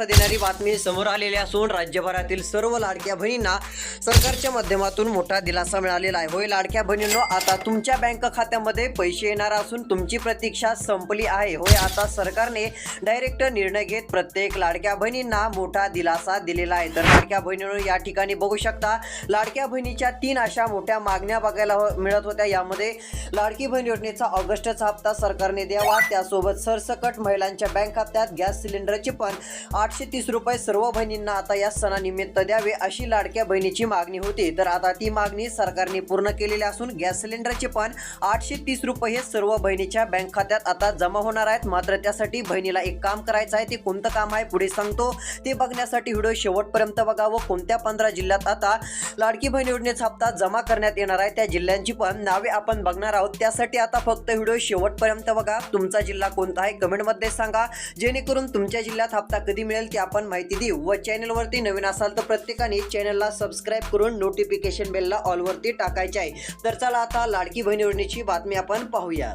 देणारी बातमी समोर आलेली असून राज्यभरातील सर्व लाडक्या बहिणींना सरकारच्या माध्यमातून मोठा दिलासा मिळालेला आहे. होय लाडक्या बहिणींनो आता तुमच्या बँक खात्यामध्ये पैसे येणार असून तुमची प्रतीक्षा संपली आहे. होय आता सरकारने डायरेक्ट निर्णय घेत प्रत्येक लाडक्या बहिणींना मोठा दिलासा दिलेला आहे. तर लाडक्या बहिणींनो या ठिकाणी बघू शकता लाडक्या बहिणीच्या तीन अशा मोठ्या मागण्या बघायला हो- मिळत होत्या. यामध्ये लाडकी बहीण योजनेचा ऑगस्टचा हप्ता सरकारने द्यावा. त्यासोबत सरसकट महिलांच्या बँक खात्यात गॅस सिलेंडरचे पण आठशे तीस रुपये सर्व बहिणींना आता या सणानिमित्त द्यावे अशी लाडक्या बहिणीची मागणी होती. तर आता ती मागणी सरकारने पूर्ण केलेली असून गॅस सिलेंडरचे पण आठशे तीस रुपये हे सर्व बहिणीच्या बँक खात्यात आता जमा होणार आहेत. मात्र त्यासाठी बहिणीला एक काम करायचं आहे. ते कोणतं काम आहे पुढे सांगतो. ते बघण्यासाठी व्हिडिओ शेवटपर्यंत बघा व कोणत्या पंधरा जिल्ह्यात आता लाडकी बहीण योजनेचा हप्ता जमा करण्यात येणार आहे त्या जिल्ह्यांची पण नावे आपण बघणार आहोत. त्यासाठी आता फक्त व्हिडिओ शेवटपर्यंत बघा. तुमचा जिल्हा कोणता आहे? कमेंटमध्ये सांगा. जेणेकरून तुमच्या जिल्ह्यात हप्ता कधी मिळेल ती आपण माहिती देऊ. व चॅनलवरती नवीन असाल तर प्रत्येकाने चॅनलला सबस्क्राईब करून नोटिफिकेशन बेलला ऑलवरती टाकायचे आहे. तर चला आता लाडकी बहीण योजनेची बातमी आपण पाहूया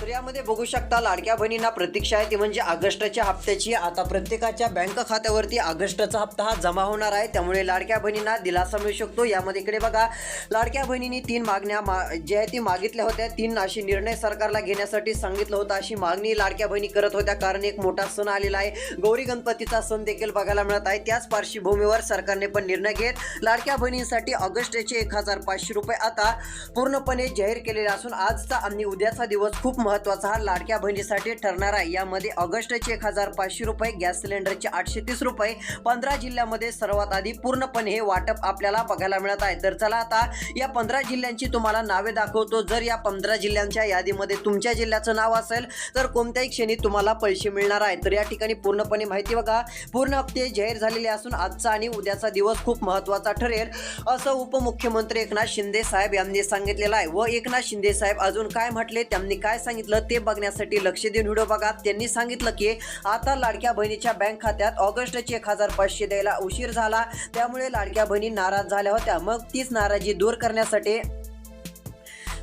तर यामध्ये बघू शकता लाडक्या बहिणींना प्रतीक्षा आहे. ती म्हणजे ऑगस्टच्या हप्त्याची आता प्रत्येकाच्या बँक खात्यावरती ऑगस्टचा हप्ता हा जमा होणार आहे. त्यामुळे लाडक्या बहिणींना दिलासा मिळू शकतो. यामध्ये इकडे बघा लाडक्या बहिणींनी तीन मागण्या मा ज्या आहे ती मागितल्या होत्या. तीन अशी निर्णय सरकारला घेण्यासाठी सांगितलं होतं. अशी मागणी लाडक्या बहिणी करत होत्या. कारण एक मोठा सण आलेला आहे. गौरी गणपतीचा सण देखील बघायला मिळत आहे. त्याच पार्श्वभूमीवर सरकारने पण निर्णय घेत लाडक्या बहिणींसाठी ऑगस्टचे एक हजार पाचशे रुपये आता पूर्णपणे जाहीर केलेले असून आजचा आणि उद्याचा दिवस खूप महत्त्वाचा हा लाडक्या बहिणीसाठी ठरणार आहे. यामध्ये ऑगस्टचे एक हजार पाचशे रुपये गॅस सिलेंडरचे आठशे तीस रुपये पंधरा जिल्ह्यामध्ये सर्वात आधी पूर्णपणे हे वाटप आपल्याला बघायला मिळत आहे. तर चला आता या पंधरा जिल्ह्यांची तुम्हाला नावे दाखवतो. जर या पंधरा जिल्ह्यांच्या यादीमध्ये तुमच्या जिल्ह्याचं नाव असेल तर कोणत्याही क्षणी तुम्हाला पैसे मिळणार आहे. तर या ठिकाणी पूर्णपणे माहिती बघा. पूर्ण हप्ते जाहीर झालेले असून आजचा आणि उद्याचा दिवस खूप महत्त्वाचा ठरेल असं उपमुख्यमंत्री एकनाथ शिंदे साहेब यांनी सांगितलेलं आहे. व एकनाथ शिंदे साहेब अजून काय म्हटले? त्यांनी काय सांगितलं? ते बघण्यासाठी लक्ष देऊन व्हिडिओ बघा. त्यांनी सांगितलं की आता लाडक्या बहिणीच्या बँक खात्यात ऑगस्टचे एक हजार पाचशे द्यायला उशीर झाला. त्यामुळे लाडक्या बहिणी नाराज झाल्या होत्या. मग तीच नाराजी दूर करण्यासाठी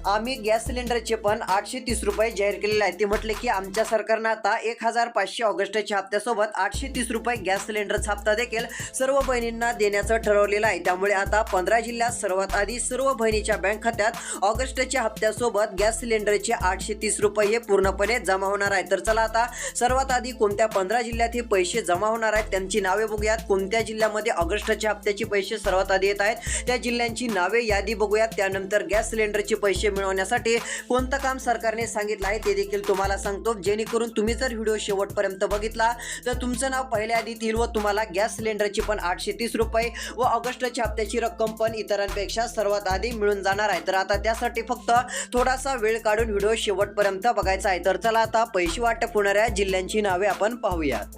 आम्ही गॅस सिलेंडरचे पण आठशे तीस रुपये जाहीर केलेले आहे ते म्हटले की आमच्या सरकारनं आता एक हजार पाचशे ऑगस्टच्या हप्त्यासोबत आठशे तीस रुपये गॅस सिलेंडरचा हप्ता देखील सर्व बहिणींना देण्याचं ठरवलेलं आहे. त्यामुळे आता पंधरा जिल्ह्यात सर्वात आधी सर्व बहिणीच्या बँक खात्यात ऑगस्टच्या हप्त्यासोबत गॅस सिलेंडरचे आठशे तीस रुपये हे पूर्णपणे जमा होणार आहे. तर चला आता सर्वात आधी कोणत्या पंधरा जिल्ह्यात हे पैसे जमा होणार आहेत त्यांची नावे बघूयात. कोणत्या जिल्ह्यामध्ये ऑगस्टच्या हप्त्याचे पैसे सर्वात आधी येत आहेत त्या जिल्ह्यांची नावे यादी बघूयात. त्यानंतर गॅस सिलेंडरचे पैसे मिळवण्यासाठी कोणतं काम सरकारने सांगितलं आहे ते देखील तुम्हाला सांगतो. जेणेकरून तुम्ही जर व्हिडिओ शेवटपर्यंत बघितला तर तुमचं नाव पहिल्या आधी येईल व तुम्हाला गॅस सिलेंडरची पण आठशे तीस रुपये व ऑगस्टच्या हप्त्याची रक्कम पण इतरांपेक्षा सर्वात आधी मिळून जाणार आहे. तर आता त्यासाठी फक्त थोडासा वेळ काढून व्हिडिओ शेवटपर्यंत बघायचा आहे. तर चला आता पैसे वाटप होणाऱ्या जिल्ह्यांची नावे आपण पाहूयात.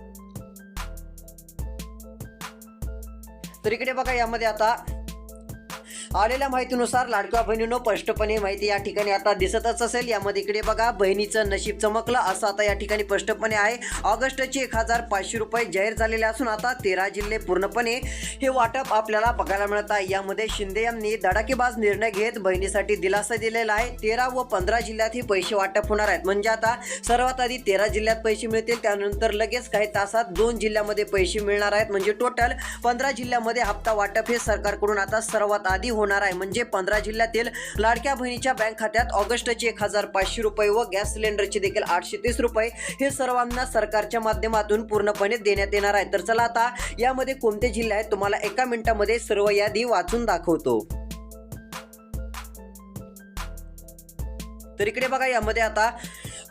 तर इकडे बघा यामध्ये आता आलेल्या माहितीनुसार लाडक्या बहिणीनं स्पष्टपणे माहिती या ठिकाणी आता दिसतच असेल. यामध्ये इकडे बघा बहिणीचं नशीब चमकलं असं आता या ठिकाणी स्पष्टपणे आहे. ऑगस्टचे एक हजार पाचशे रुपये जाहीर झालेले असून आता तेरा जिल्हे पूर्णपणे हे वाटप आपल्याला बघायला मिळत आहे. यामध्ये शिंदे यांनी धडाकेबाज निर्णय घेत बहिणीसाठी दिलासा दिलेला आहे. तेरा व पंधरा जिल्ह्यात हे पैसे वाटप होणार आहेत. म्हणजे आता सर्वात आधी तेरा जिल्ह्यात पैसे मिळतील त्यानंतर लगेच काही तासात दोन जिल्ह्यामध्ये पैसे मिळणार आहेत. म्हणजे टोटल पंधरा जिल्ह्यामध्ये हप्ता वाटप हे सरकारकडून आता सर्वात आधी होणार आहे. म्हणजे पंधरा जिल्ह्यातील लाडक्या बहिणीच्या बँक खात्यात ऑगस्टचे एक हजार पाचशे रुपये व गॅस सिलेंडरचे देखील आठशे तीस रुपये हे सर्वांना सरकारच्या माध्यमातून पूर्णपणे देण्यात येणार आहे. तर चला आता यामध्ये कोणते जिल्हे आहेत तुम्हाला एका मिनिटामध्ये सर्व यादी वाचून दाखवतो. तर इकडे बघा यामध्ये आता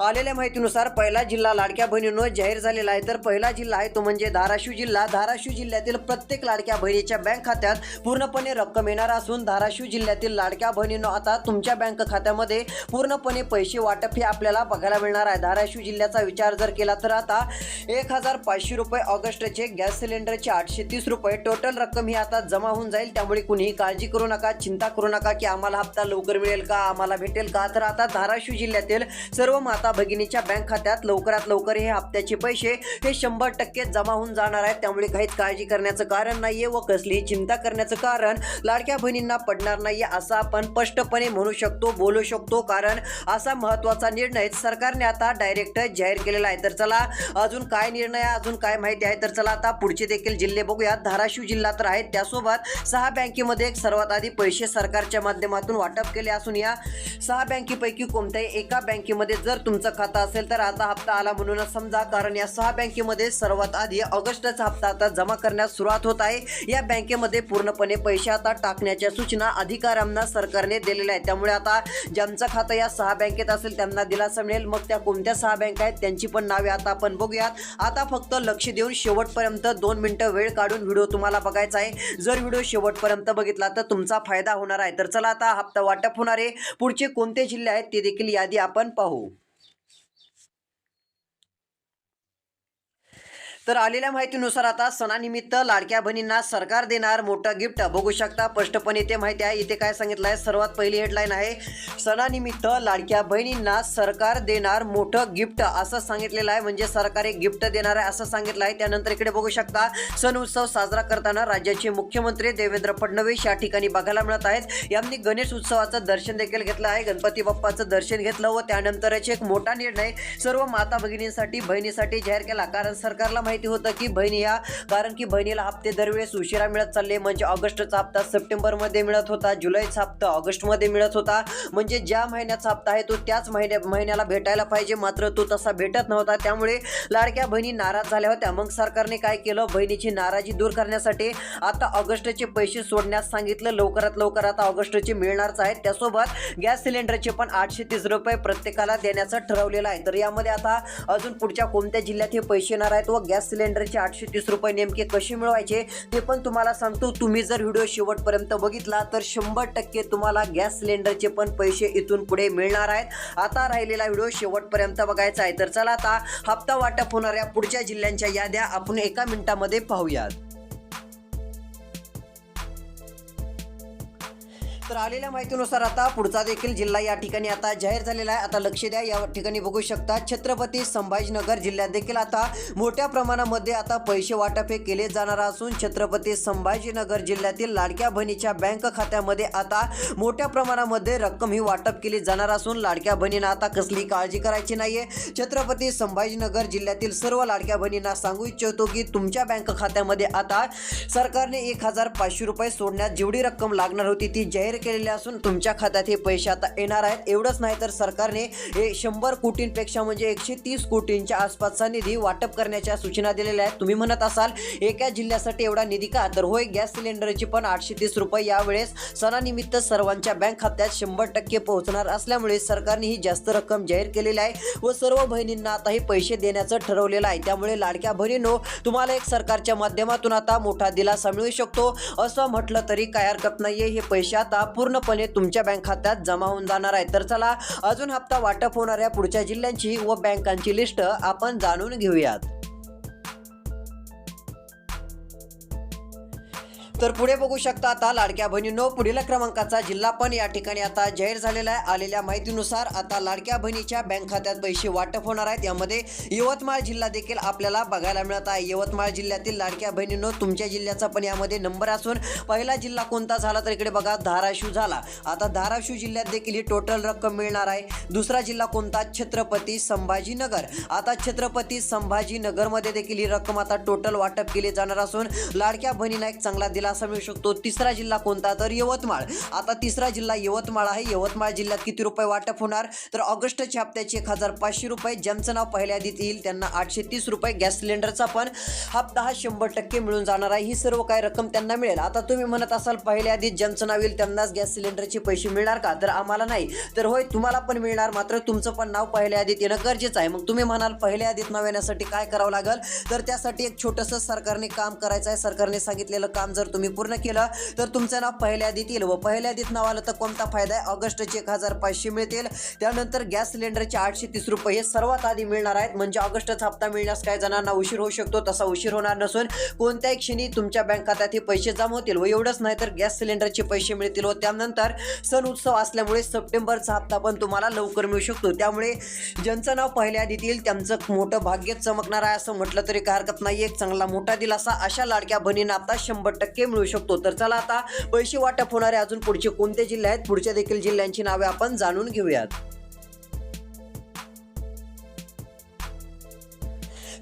आलेल्या माहितीनुसार पहिला जिल्हा लाडक्या बहिणीनं जाहीर झालेला आहे. तर पहिला जिल्हा आहे तो म्हणजे धाराशिव जिल्हा. धाराशिव जिल्ह्यातील प्रत्येक लाडक्या बहिणीच्या बँक खात्यात पूर्णपणे रक्कम येणार असून धाराशिव जिल्ह्यातील लाडक्या बहिणीनं आता तुमच्या बँक खात्यामध्ये पूर्णपणे पैसे वाटप हे आपल्याला बघायला मिळणार आहे. धाराशिव जिल्ह्याचा विचार जर केला तर आता एक हजार पाचशे रुपये ऑगस्टचे गॅस सिलेंडरचे आठशे तीस रुपये टोटल रक्कम ही आता जमा होऊन जाईल. त्यामुळे कुणीही काळजी करू नका चिंता करू नका की आम्हाला हप्ता लवकर मिळेल का आम्हाला भेटेल का? तर आता धाराशिव जिल्ह्यातील सर्व माता माता भगिनीच्या बँक खात्यात लवकरात लवकर हे हप्त्याचे पैसे हे शंभर टक्के जमा होऊन जाणार आहेत. त्यामुळे काहीच काळजी करण्याचं कारण नाहीये व कसलीही चिंता करण्याचं कारण लाडक्या बहिणींना पडणार नाहीये असं आपण स्पष्टपणे म्हणू शकतो बोलू शकतो. कारण असा महत्त्वाचा निर्णय सरकारने आता डायरेक्ट जाहीर केलेला आहे. तर चला अजून काय निर्णय आहे, अजून काय माहिती आहे? तर चला आता पुढचे देखील जिल्हे बघूया धाराशिव जिल्हा तर आहेत. त्यासोबत सहा बँकेमध्ये सर्वात आधी पैसे सरकारच्या माध्यमातून वाटप केले असून या सहा बँकेपैकी कोणत्याही एका बँकेमध्ये जर तुमचं खातं असेल तर आता हप्ता आला म्हणूनच समजा कारण या सहा बँकेमध्ये सर्वात आधी ऑगस्टचा हप्ता आता जमा करण्यास सुरुवात होत आहे. या बँकेमध्ये पूर्णपणे पैसे आता टाकण्याच्या सूचना अधिकाऱ्यांना सरकारने दिलेल्या आहेत. त्यामुळे आता ज्यांचं खातं या सहा बँकेत असेल त्यांना दिलासा मिळेल. मग त्या कोणत्या सहा बँक आहेत त्यांची पण नावे आता आपण बघूयात. आता फक्त लक्ष देऊन शेवटपर्यंत दोन मिनटं वेळ काढून व्हिडिओ तुम्हाला बघायचा आहे. जर व्हिडिओ शेवटपर्यंत बघितला तर तुमचा फायदा होणार आहे. तर चला आता हप्ता वाटप होणार आहे. पुढचे कोणते जिल्हे आहेत ते देखील यादी आपण पाहू. तर आलेल्या माहितीनुसार आता सणानिमित्त लाडक्या बहिणींना सरकार देणार मोठं गिफ्ट. बघू शकता स्पष्टपणे इथे माहिती आहे. इथे काय सांगितलं आहे सर्वात पहिली हेडलाईन आहे सणानिमित्त लाडक्या बहिणींना सरकार देणार मोठं गिफ्ट. असं सांगितलेलं आहे म्हणजे सरकार एक गिफ्ट देणार आहे असं सांगितलं आहे त्यानंतर इकडे बघू शकता सण उत्सव साजरा करताना राज्याचे मुख्यमंत्री देवेंद्र फडणवीस या ठिकाणी बघायला मिळत आहेत. यांनी गणेश उत्सवाचं दर्शन देखील घेतलं आहे. गणपती बाप्पाचं दर्शन घेतलं व त्यानंतरच एक मोठा निर्णय सर्व माता भगिनींसाठी बहिणीसाठी जाहीर केला. कारण सरकारला माहिती होतं की बहिणी या कारण की बहिणीला हप्ते दरवेळेस उशिरा मिळत चालले. म्हणजे ऑगस्टचा हप्ता सप्टेंबरमध्ये मिळत होता जुलैचा हप्ता ऑगस्टमध्ये मिळत होता. म्हणजे ज्या महिन्याचा हप्ता आहे तो त्याच महिन्या महिन्याला भेटायला पाहिजे. मात्र तो तसा भेटत नव्हता. त्यामुळे लाडक्या बहिणी नाराज झाल्या होत्या. मग सरकारने काय केलं? बहिणीची नाराजी दूर करण्यासाठी आता ऑगस्टचे पैसे सोडण्यास सांगितलं. लवकरात लवकर आता ऑगस्टचे मिळणारच आहेत. त्यासोबत गॅस सिलेंडरचे पण आठशे तीस रुपये प्रत्येकाला देण्याचं ठरवलेलं आहे. तर यामध्ये आता अजून पुढच्या कोणत्या जिल्ह्यात हे पैसे येणार आहेत व गॅस सिलेंडरचे आठशे तीस रुपये नेमके कसे मिळवायचे ते पण तुम्हाला सांगतो. तुम्ही जर व्हिडिओ शेवटपर्यंत बघितला तर शंभर टक्के तुम्हाला गॅस सिलेंडरचे पण पैसे इथून पुढे मिळणार आहेत. आता राहिलेला व्हिडिओ शेवटपर्यंत बघायचा आहे तर चला आता हप्ता वाटप होणाऱ्या पुढच्या जिल्ह्यांच्या याद्या आपण एका मिनिटामध्ये पाहूयात. तर आलेल्या माहितीनुसार आता पुढचा देखील जिल्हा या ठिकाणी आता जाहीर झालेला आहे. आता लक्ष द्या या ठिकाणी बघू शकता छत्रपती संभाजीनगर जिल्ह्यात देखील आता मोठ्या प्रमाणामध्ये आता पैसे वाटप हे केले जाणार असून छत्रपती संभाजीनगर जिल्ह्यातील लाडक्या बहिणीच्या बँक खात्यामध्ये आता मोठ्या प्रमाणामध्ये रक्कम ही वाटप केली जाणार असून लाडक्या बहिणींना आता कसली काळजी करायची नाहीये. छत्रपती संभाजीनगर जिल्ह्यातील सर्व लाडक्या बहिणींना सांगू इच्छितो की तुमच्या बँक खात्यामध्ये आता सरकारने एक हजार पाचशे रुपये सोडण्यात जेवढी रक्कम लागणार होती ती जाहीर केलेले असून तुमच्या खात्यात हे पैसे आता येणार आहेत. एवढंच नाही तर सरकारने हे शंभर कोटींपेक्षा म्हणजे एकशे तीस कोटींच्या आसपासचा निधी वाटप करण्याच्या सूचना दिलेल्या आहेत. तुम्ही म्हणत असाल एका जिल्ह्यासाठी एवढा निधी का? तर होय गॅस सिलेंडरची पण आठशे तीस रुपये यावेळेस सणानिमित्त सर्वांच्या बँक खात्यात शंभर टक्के पोहोचणार असल्यामुळे सरकारने ही जास्त रक्कम जाहीर केलेली आहे व सर्व बहिणींना आता हे पैसे देण्याचं ठरवलेलं आहे. त्यामुळे लाडक्या बहिणींनो तुम्हाला एक सरकारच्या माध्यमातून आता मोठा दिलासा मिळू शकतो. असं म्हटलं तरी काय हरकत नाहीये. हे पैसे आता पूर्णपणे तुमच्या बँक खात्यात जमा होऊन जाणार आहे. तर चला अजून हप्ता वाटप होणाऱ्या पुढच्या जिल्ह्यांची व बँकांची लिस्ट आपण जाणून घेऊयात. तर पुढे बघू शकता आता लाडक्या बहिणीनो पुढील क्रमांकाचा जिल्हा पण या ठिकाणी आता जाहीर झालेला आहे. आलेल्या माहितीनुसार आता लाडक्या बहिणीच्या बँक खात्यात पैसे वाटप होणार आहेत. यामध्ये यवतमाळ जिल्हा देखील आपल्याला बघायला मिळत आहे. यवतमाळ जिल्ह्यातील लाडक्या बहिणींनो तुमच्या जिल्ह्याचा पण यामध्ये नंबर असून पहिला जिल्हा कोणता झाला तर इकडे बघा धाराशिव झाला. आता धाराशिव जिल्ह्यात देखील ही टोटल रक्कम मिळणार आहे. दुसरा जिल्हा कोणता? छत्रपती संभाजीनगर. आता छत्रपती संभाजीनगरमध्ये देखील ही रक्कम आता टोटल वाटप केली जाणार असून लाडक्या बहिणीला एक चांगला दिला असा मिळू शकतो. तिसरा जिल्हा कोणता? तर यवतमाळ. आता तिसरा जिल्हा यवतमाळ आहे. यवतमाळ जिल्ह्यात किती रुपये वाटप होणार? तर ऑगस्टच्या हप्त्याचे एक हजार पाचशे रुपये. ज्यांचं नाव पहिल्या आधीत येईल त्यांना आठशे तीस रुपये. गॅस सिलेंडरचा पण हप्ता हा शंभर टक्के मिळून जाणार आहे. ही सर्व काय रक्कम त्यांना मिळेल? आता तुम्ही म्हणत असाल पहिल्या आधीत ज्यांचं नाव येईल त्यांनाच गॅस सिलेंडरचे पैसे मिळणार का? तर आम्हाला नाही. तर होय तुम्हाला पण मिळणार. मात्र तुमचं पण नाव पहिल्या यादीत येणं गरजेचं आहे. मग तुम्ही म्हणाल पहिल्या यादीत नाव येण्यासाठी काय करावं लागेल? तर त्यासाठी एक छोटंसं सरकारने काम करायचं आहे. सरकारने सांगितलेलं काम जर तुम्ही पूर्ण केलं तर तुमचं नाव पहिल्या यादीत येईल व पहिल्या यादीत नाव आलं तर कोणता फायदा आहे? ऑगस्टचे एक हजार पाचशे मिळतील. त्यानंतर गॅस सिलेंडरचे आठशे तीस रुपये हे सर्वात आधी मिळणार आहेत. म्हणजे ऑगस्टचा हप्ता मिळण्यास काही जणांना उशीर होऊ शकतो. तसा उशीर होणार नसून कोणत्याही क्षणी तुमच्या बँक खात्यात हे पैसे जमा होतील व एवढंच नाही तर गॅस सिलेंडरचे पैसे मिळतील व त्यानंतर सण उत्सव असल्यामुळे सप्टेंबरचा हप्ता पण तुम्हाला लवकर मिळू शकतो. त्यामुळे ज्यांचं नाव पहिल्या यादीत येईल त्यांचं मोठं भाग्य चमकणार आहे असं म्हटलं तरी काही हरकत नाही एक चांगला मोठा दिलासा अशा लाडक्या बहिणींना आता शंभर टक्के मिळू शकतो. तर चला आता पैसे वाटप होणारे अजून पुढचे कोणते जिल्हे आहेत? पुढच्या देखील जिल्ह्यांची नावे आपण जाणून घेऊयात.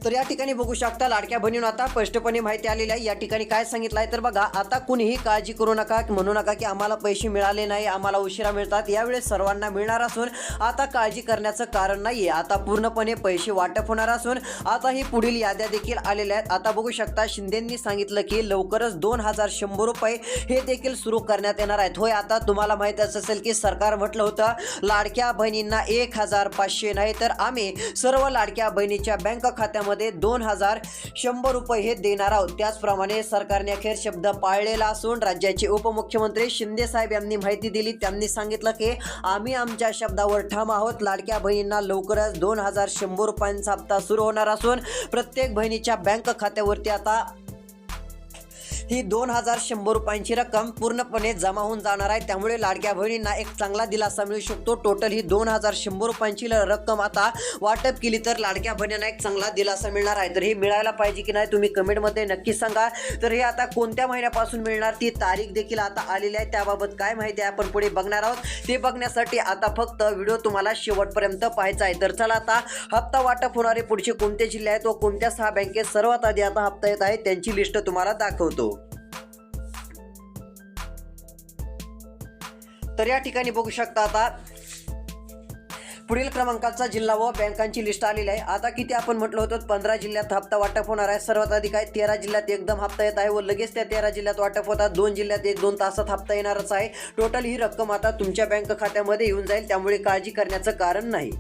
तर या ठिकाणी बघू शकता लाडक्या बहिणीनं आता स्पष्टपणे माहिती आलेली आहे. या ठिकाणी काय सांगितलं आहे तर बघा आता कुणीही काळजी करू नका म्हणू नका की आम्हाला पैसे मिळाले नाही आम्हाला उशिरा मिळतात. यावेळेस सर्वांना मिळणार असून आता काळजी करण्याचं कारण नाही आता पूर्णपणे पैसे वाटप होणार असून आता ही पुढील याद्या देखील आलेल्या आहेत. आता बघू शकता शिंदेंनी सांगितलं की लवकरच दोन हजार शंभर रुपये हे देखील सुरू करण्यात येणार आहेत. होय आता तुम्हाला माहितच असेल की सरकार म्हटलं होतं लाडक्या बहिणींना एक हजार पाचशे नाही तर आम्ही सर्व लाडक्या बहिणीच्या बँक खात्यामध्ये दोन हजार शंभर रुपये हे देणार आहोत. त्याचप्रमाणे सरकारने अखेर शब्द पाळलेला असून राज्याचे उपमुख्यमंत्री शिंदे साहेब यांनी माहिती दिली. त्यांनी सांगितलं की आम्ही आमच्या शब्दावर ठाम आहोत. लाडक्या बहिणींना लवकरच दोन हजार शंभर रुपयांचा हप्ता सुरू होणार असून प्रत्येक बहिणीच्या बँक खात्यावरती आता ही दोन हजार शंभर रुपयांची रक्कम पूर्णपणे जमा होऊन जाणार आहे. त्यामुळे लाडक्या बहिणींना एक चांगला दिलासा मिळू शकतो. टोटल ही दोन हजार शंभर रुपयांची रक्कम आता वाटप केली तर लाडक्या बहिणींना एक चांगला दिलासा मिळणार आहे. तर हे मिळायला पाहिजे की नाही तुम्ही कमेंटमध्ये नक्की सांगा. तर हे आता कोणत्या महिन्यापासून मिळणार ती तारीख देखील आता आलेली आहे. त्याबाबत काय माहिती आहे आपण पुढे बघणार आहोत. ते बघण्यासाठी आता फक्त व्हिडिओ तुम्हाला शेवटपर्यंत पाहायचा आहे. तर चला आता हप्ता वाटप होणारे पुढचे कोणते जिल्हे आहेत व कोणत्या सहा बँकेत सर्वात आधी आता हप्ता येत आहे त्यांची लिस्ट तुम्हाला दाखवतो. तर या ठिकाणी बघू शकता आता. पुढील क्रमांकाचा जिल्हा व बँकांची लिस्ट आलेली आहे. आता किती आपण म्हटलं होतं पंधरा जिल्ह्यात हप्ता वाटप होणार आहे. सर्वात अधिक आहे तेरा जिल्ह्यात एकदम हप्ता येत आहे व लगेच त्या तेरा जिल्ह्यात वाटप होतात. दोन जिल्ह्यात एक दोन तासात हप्ता येणारच आहे. टोटल ही रक्कम आता तुमच्या बँक खात्यामध्ये येऊन जाईल. त्यामुळे काळजी करण्याचं कारण नाही.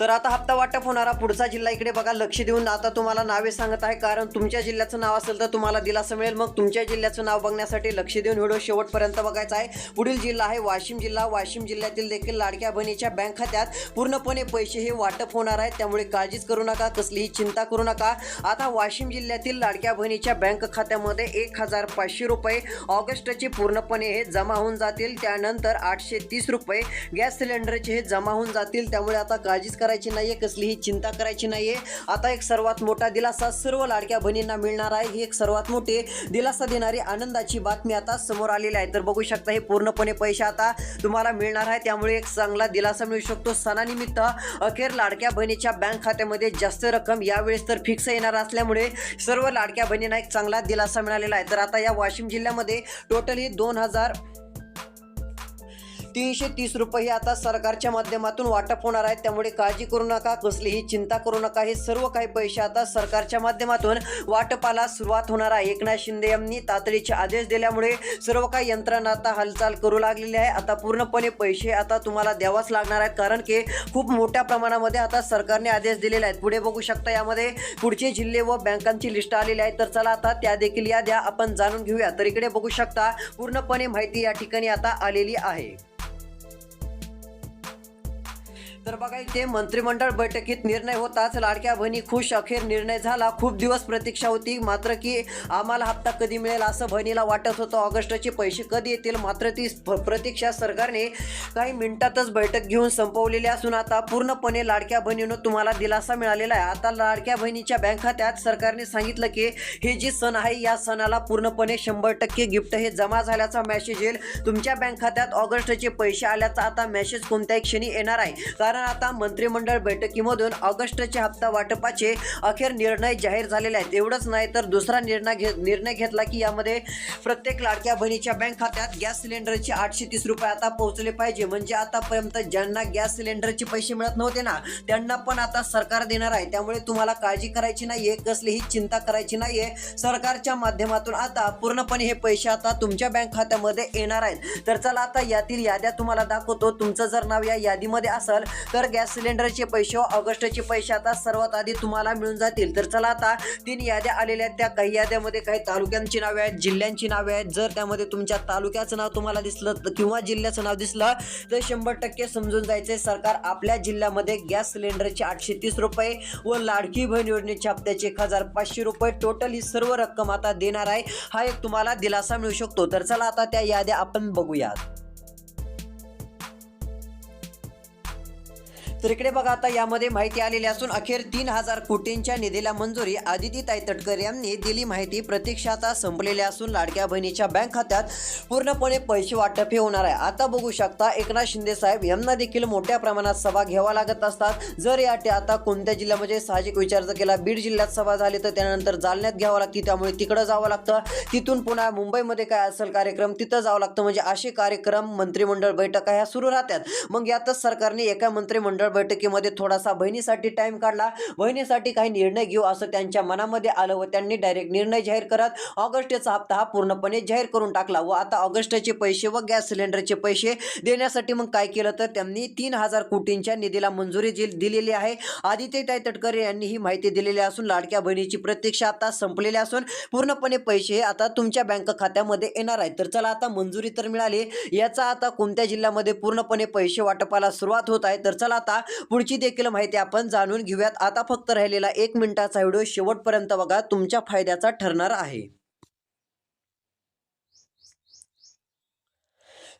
तर आता हप्ता वाटप होणारा पुढचा जिल्हा इकडे बघा लक्ष देऊन आता तुम्हाला नावे सांगत आहे कारण तुमच्या जिल्ह्याचं नाव असेल तर तुम्हाला दिलासा मिळेल. मग तुमच्या जिल्ह्याचं नाव बघण्यासाठी लक्ष देऊन व्हिडिओ शेवटपर्यंत बघायचा आहे. पुढील जिल्हा आहे वाशिम जिल्हा. वाशिम जिल्ह्यातील देखील लाडक्या बहिणीच्या बँक खात्यात पूर्णपणे पैसे हे वाटप होणार आहेत त्यामुळे काळजीच करू नका कसलीही चिंता करू नका. आता वाशिम जिल्ह्यातील लाडक्या बहिणीच्या बँक खात्यामध्ये एक हजार पाचशे रुपये ऑगस्टचे पूर्णपणे हे जमा होऊन जातील. त्यानंतर आठशे तीस रुपये गॅस सिलेंडरचे हे जमा होऊन जातील. त्यामुळे आता काळजीच करायची नाहीये कसलीही चिंता करायची नाहीये. आता एक सर्वात मोठा दिलासा सर्व लाडक्या बहिणींना मिळणार आहे. ही एक सर्वात मोठी दिलासा देणारी आनंदाची बातमी आता समोर आलेली आहे. तर बघू शकता हे पूर्णपणे पैसे आता तुम्हाला मिळणार आहे. त्यामुळे एक चांगला दिलासा मिळू शकतो. सणानिमित्त अखेर लाडक्या बहिणीच्या बँक खात्यामध्ये जास्त रक्कम यावेळेस तर फिक्स येणार असल्यामुळे सर्व लाडक्या बहिणींना एक चांगला दिलासा मिळालेला आहे. तर आता या वाशिम जिल्ह्यामध्ये टोटली दोन हजार तीनशे तीस रुपये हे आता सरकारच्या माध्यमातून वाटप होणार आहेत त्यामुळे काळजी करू नका कसलीही चिंता करू नका. हे सर्व काही पैसे आता सरकारच्या माध्यमातून वाटपाला सुरुवात होणार आहे. एकनाथ शिंदे यांनी तातडीचे आदेश दिल्यामुळे सर्व काही यंत्रणा आता हालचाल करू लागलेली आहे. आता पूर्णपणे पैसे आता तुम्हाला द्यावाच लागणार आहेत. कारण की खूप मोठ्या प्रमाणामध्ये आता सरकारने आदेश दिलेले आहेत. पुढे बघू शकता यामध्ये पुढचे जिल्हे व बँकांची लिस्ट आलेली आहे. तर चला आता त्या देखील याद्या आपण जाणून घेऊया. तर इकडे बघू शकता पूर्णपणे माहिती या ठिकाणी आता आलेली आहे. तर बघा इथे मंत्रिमंडळ बैठकीत निर्णय होताच. लाडक्या बहिणी खुश अखेर निर्णय झाला. खूप दिवस प्रतीक्षा होती. मात्र की आम्हाला हप्ता कधी मिळेल असं बहिणीला वाटत होतं. ऑगस्टचे पैसे कधी येतील? मात्र ती प्रतीक्षा सरकारने काही मिनिटातच बैठक घेऊन संपवलेली असून आता पूर्णपणे लाडक्या बहिणीनं तुम्हाला दिलासा मिळालेला आहे. आता लाडक्या बहिणीच्या बँक खात्यात सरकारने सांगितलं की हे जी सण आहे या सणाला पूर्णपणे शंभर टक्के गिफ्ट हे जमा झाल्याचा मेसेज येईल. तुमच्या बँक खात्यात ऑगस्टचे पैसे आल्याचा आता मेसेज कोणत्याही क्षणी येणार आहे. कारण आता मंत्रिमंडळ बैठकीमधून ऑगस्टच्या हप्ता वाटपाचे अखेर निर्णय जाहीर झालेले आहेत. एवढंच नाही तर दुसरा निर्णय घे निर्णय घेतला की यामध्ये प्रत्येक लाडक्या बहिणीच्या बँक खात्यात गॅस सिलेंडरचे आठशे तीस रुपये आता पोहोचले पाहिजे. म्हणजे आतापर्यंत ज्यांना गॅस सिलेंडरचे पैसे मिळत नव्हते ना त्यांना पण आता सरकार देणार आहे. त्यामुळे तुम्हाला काळजी करायची नाहीये कसलीही चिंता करायची नाहीये. सरकारच्या माध्यमातून आता पूर्णपणे हे पैसे आता तुमच्या बँक खात्यामध्ये येणार आहेत. तर चला आता यातील याद्या तुम्हाला दाखवतो. तुमचं जर नाव या यादीमध्ये असेल तर गॅस सिलेंडरचे पैसे ऑगस्टचे पैसे आता सर्वात आधी तुम्हाला मिळून जातील. तर चला आता तीन याद्या आलेल्या आहेत. त्या काही याद्यामध्ये काही तालुक्यांची नावे आहेत जिल्ह्यांची नावे आहेत. जर त्यामध्ये तुमच्या तालुक्याचं नाव तुम्हाला दिसलं तर- किंवा जिल्ह्याचं नाव दिसलं तर शंभर टक्के समजून जायचे सरकार आपल्या जिल्ह्यामध्ये गॅस सिलेंडरचे आठशे तीस रुपये व लाडकी बहीण योजनेच्या हप्त्याचे एक हजार पाचशे रुपये टोटल ही सर्व रक्कम आता देणार आहे. हा एक तुम्हाला दिलासा मिळू शकतो. तर चला आता त्या याद्या आपण बघूयात. तर इकडे बघा आता यामध्ये माहिती आलेली असून अखेर तीन हजार कोटींच्या निधीला मंजुरी आदिती ताई तटकर यांनी दिली माहिती. प्रतीक्षा आता संपलेली असून लाडक्या बहिणीच्या बँक खात्यात पूर्णपणे पैसे वाटप हे होणार आहे. आता बघू शकता एकनाथ शिंदे साहेब यांना देखील मोठ्या प्रमाणात सभा घ्यावा लागत असतात. जर या ते आता कोणत्या जिल्ह्यामध्ये म्हणजे साहजिक विचार जर केला बीड जिल्ह्यात सभा झाली तर त्यानंतर जालन्यात घ्यावं लागते त्यामुळे तिकडं जावं लागतं. तिथून पुन्हा मुंबईमध्ये काय असेल कार्यक्रम तिथं जावं लागतं. म्हणजे असे कार्यक्रम मंत्रिमंडळ बैठका ह्या सुरू राहतात. मग यातच सरकारने एका मंत्रिमंडळ बैठकीमध्ये थोडासा बहिणीसाठी टाईम काढला. बहिणीसाठी काही निर्णय घेऊ असं त्यांच्या मनामध्ये आलं व त्यांनी डायरेक्ट निर्णय जाहीर करत ऑगस्टचा हप्ता हा पूर्णपणे जाहीर करून टाकला व आता ऑगस्टचे पैसे व गॅस सिलेंडरचे पैसे देण्यासाठी मग काय केलं तर त्यांनी तीन हजार कोटींच्या निधीला मंजुरी दिलेली आहे. आदित्यताई तटकरे यांनी ही माहिती दिलेली असून लाडक्या बहिणीची प्रतीक्षा आता संपलेली असून पूर्णपणे पैसे हे आता तुमच्या बँक खात्यामध्ये येणार आहेत. तर चला आता मंजुरी तर मिळाली. याचा आता कोणत्या जिल्ह्यामध्ये पूर्णपणे पैसे वाटपाला सुरुवात होत आहे? तर चला आता पुढची देखील माहिती आपण जाणून घेऊयात. आता फक्त राहिलेला एक मिनिटाचा व्हिडिओ शेवटपर्यंत बघा. तुमच्या फायद्याचा ठरणार आहे.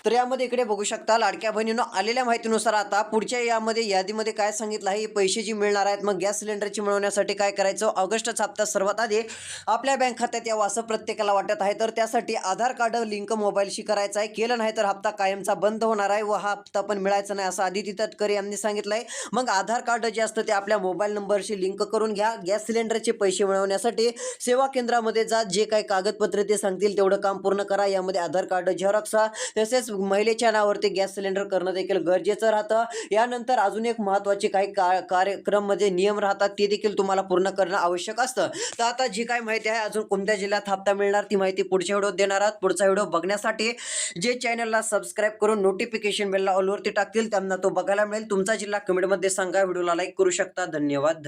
तर यामध्ये इकडे बघू शकता लाडक्या बहिणीनं आलेल्या माहितीनुसार आता पुढच्या यामध्ये यादीमध्ये काय सांगितलं आहे हे पैसे जी मिळणार आहेत मग गॅस सिलेंडरची मिळवण्यासाठी काय करायचं? ऑगस्टचा हप्ता सर्वात आधी आपल्या बँक खात्यात यावं असं प्रत्येकाला वाटत आहे. तर त्यासाठी आधार कार्ड लिंक मोबाईलशी करायचं आहे. केलं नाही तर हप्ता कायमचा बंद होणार आहे व हा हप्ता पण मिळायचा नाही असं आदिती तटकरे यांनी सांगितलं आहे मग आधार कार्ड जे असतं ते आपल्या मोबाईल नंबरशी लिंक करून घ्या. गॅस सिलेंडरचे पैसे मिळवण्यासाठी सेवा केंद्रामध्ये जा. जे काही कागदपत्रे ते सांगतील तेवढं काम पूर्ण करा. यामध्ये आधार कार्ड झेरॉक्स तसेच महिलेच्या नावावरती गॅस सिलेंडर करणं देखील गरजेचं राहतं. यानंतर अजून एक महत्त्वाचे काही का कार्यक्रममध्ये नियम राहतात ते देखील तुम्हाला पूर्ण करणं आवश्यक असतं. तर आता जी काय माहिती आहे अजून कोणत्या जिल्ह्यात हप्ता मिळणार ती माहिती पुढच्या व्हिडिओत देणार आहात. पुढचा व्हिडिओ बघण्यासाठी जे चॅनलला सबस्क्राईब करून नोटिफिकेशन बेलला ऑलवरती टाकतील त्यांना तो बघायला मिळेल. तुमचा जिल्हा कमेंटमध्ये सांगा व्हिडिओला लाईक करू शकता. धन्यवाद. धन्यवाद.